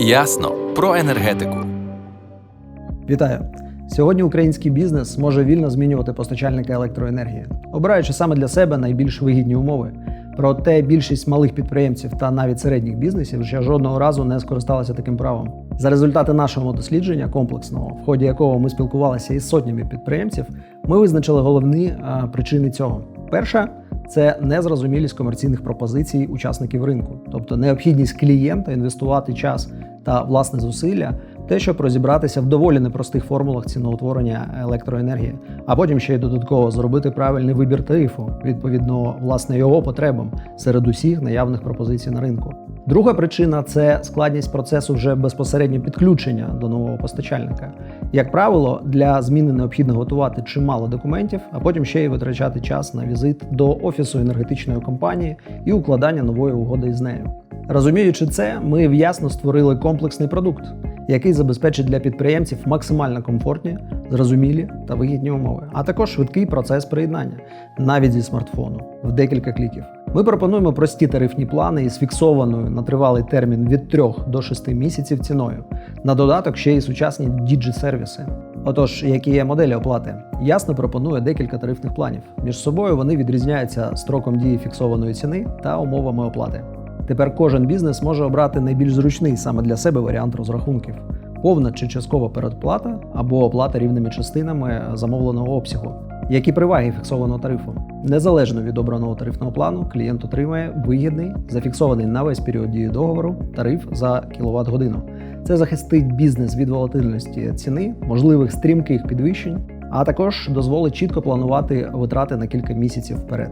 Ясно про енергетику. Вітаю! Сьогодні український бізнес може вільно змінювати постачальника електроенергії, обираючи саме для себе найбільш вигідні умови. Проте більшість малих підприємців та навіть середніх бізнесів ще жодного разу не скористалися таким правом. За результати нашого дослідження комплексного, в ході якого ми спілкувалися із сотнями підприємців, ми визначили головні е, причини цього. Перша це незрозумілість комерційних пропозицій учасників ринку, тобто необхідність клієнта інвестувати час та власне зусилля, те, щоб розібратися в доволі непростих формулах ціноутворення електроенергії, а потім ще й додатково зробити правильний вибір тарифу відповідно власне його потребам серед усіх наявних пропозицій на ринку. Друга причина це складність процесу вже безпосередньо підключення до нового постачальника. Як правило, для зміни необхідно готувати чимало документів, а потім ще й витрачати час на візит до офісу енергетичної компанії і укладання нової угоди із нею. Розуміючи це, ми в'ясно створили комплексний продукт, який забезпечить для підприємців максимально комфортні, зрозумілі та вигідні умови, а також швидкий процес приєднання, навіть зі смартфону, в декілька кліків. Ми пропонуємо прості тарифні плани із фіксованою на тривалий термін від 3 до 6 місяців ціною. На додаток ще й сучасні діджі-сервіси. Отож, які є моделі оплати? Ясно пропонує декілька тарифних планів. Між собою вони відрізняються строком дії фіксованої ціни та умовами оплати. Тепер кожен бізнес може обрати найбільш зручний саме для себе варіант розрахунків: повна чи часткова передплата або оплата рівними частинами замовленого обсягу. Які переваги фіксованого тарифу? Незалежно від обраного тарифного плану, клієнт отримає вигідний, зафіксований на весь період дії договору тариф за кіловат годину. Це захистить бізнес від волатильності ціни, можливих стрімких підвищень, а також дозволить чітко планувати витрати на кілька місяців вперед.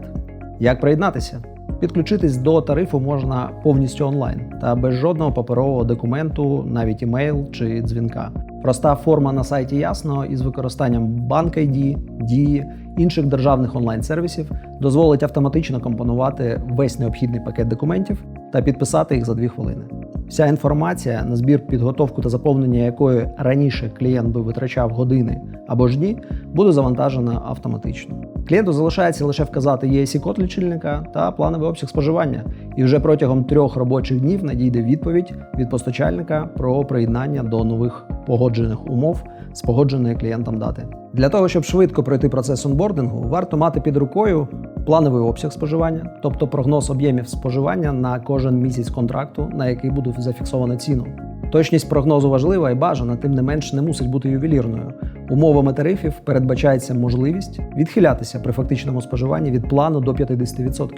Як приєднатися? Підключитись до тарифу можна повністю онлайн та без жодного паперового документу, навіть імейл чи дзвінка. Проста форма на сайті ясно із використанням банк ID, дії інших державних онлайн-сервісів дозволить автоматично компонувати весь необхідний пакет документів та підписати їх за 2 хвилини. Вся інформація, на збір, підготовку та заповнення якої раніше клієнт би витрачав години або ж дні, буде завантажена автоматично. Клієнту залишається лише вказати ESC код лічильника та плановий обсяг споживання, і вже протягом трьох робочих днів надійде відповідь від постачальника про приєднання до нових погоджених умов з погодженої клієнтом дати. Для того щоб швидко пройти процес онбордингу, варто мати під рукою плановий обсяг споживання, тобто прогноз об'ємів споживання на кожен місяць контракту, на який буде зафіксовано ціну. Точність прогнозу важлива і бажана, тим не менш не мусить бути ювелірною. Умовами тарифів передбачається можливість відхилятися при фактичному споживанні від плану до 50%.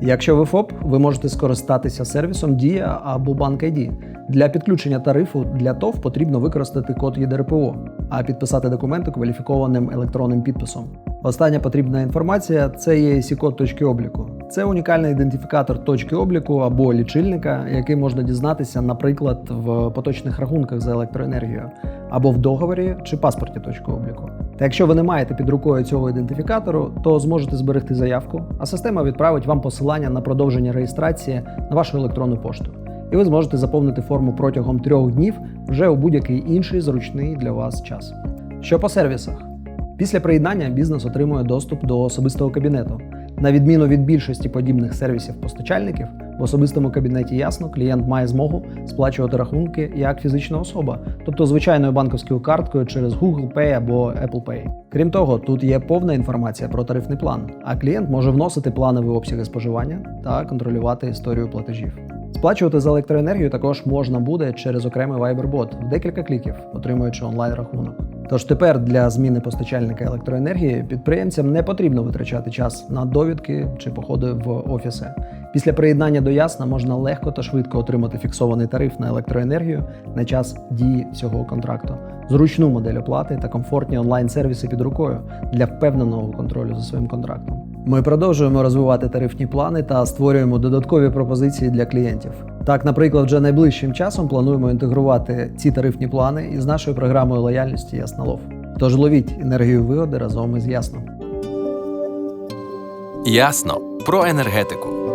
Якщо ви ФОП, ви можете скористатися сервісом Дія або Банк ID. Для підключення тарифу для ТОВ потрібно використати код ЄДРПО, а підписати документи кваліфікованим електронним підписом. Остання потрібна інформація це є код точки обліку. Це унікальний ідентифікатор точки обліку або лічильника, який можна дізнатися, наприклад, в поточних рахунках за електроенергію, або в договорі чи паспорті точки обліку. Та якщо ви не маєте під рукою цього ідентифікатору, то зможете зберегти заявку, а система відправить вам посилання на продовження реєстрації на вашу електронну пошту. І ви зможете заповнити форму протягом трьох днів вже у будь-який інший зручний для вас час. Що по сервісах? Після приєднання бізнес отримує доступ до особистого кабінету. На відміну від більшості подібних сервісів постачальників, в особистому кабінеті ясно, клієнт має змогу сплачувати рахунки як фізична особа, тобто звичайною банківською карткою через Google Pay або Apple Pay. Крім того, тут є повна інформація про тарифний план, а клієнт може вносити планові обсяги споживання та контролювати історію платежів. Сплачувати за електроенергію також можна буде через окремий Viber-бот в декілька кліків, отримуючи онлайн-рахунок. Тож тепер для зміни постачальника електроенергії підприємцям не потрібно витрачати час на довідки чи походи в офіси. Після приєднання до Ясна можна легко та швидко отримати фіксований тариф на електроенергію на час дії цього контракту, зручну модель оплати та комфортні онлайн-сервіси під рукою для впевненого контролю за своїм контрактом. Ми продовжуємо розвивати тарифні плани та створюємо додаткові пропозиції для клієнтів. Так, наприклад, вже найближчим часом плануємо інтегрувати ці тарифні плани із нашою програмою лояльності Яснолов. Тож ловіть енергію вигоди разом із Ясно. Ясно про енергетику.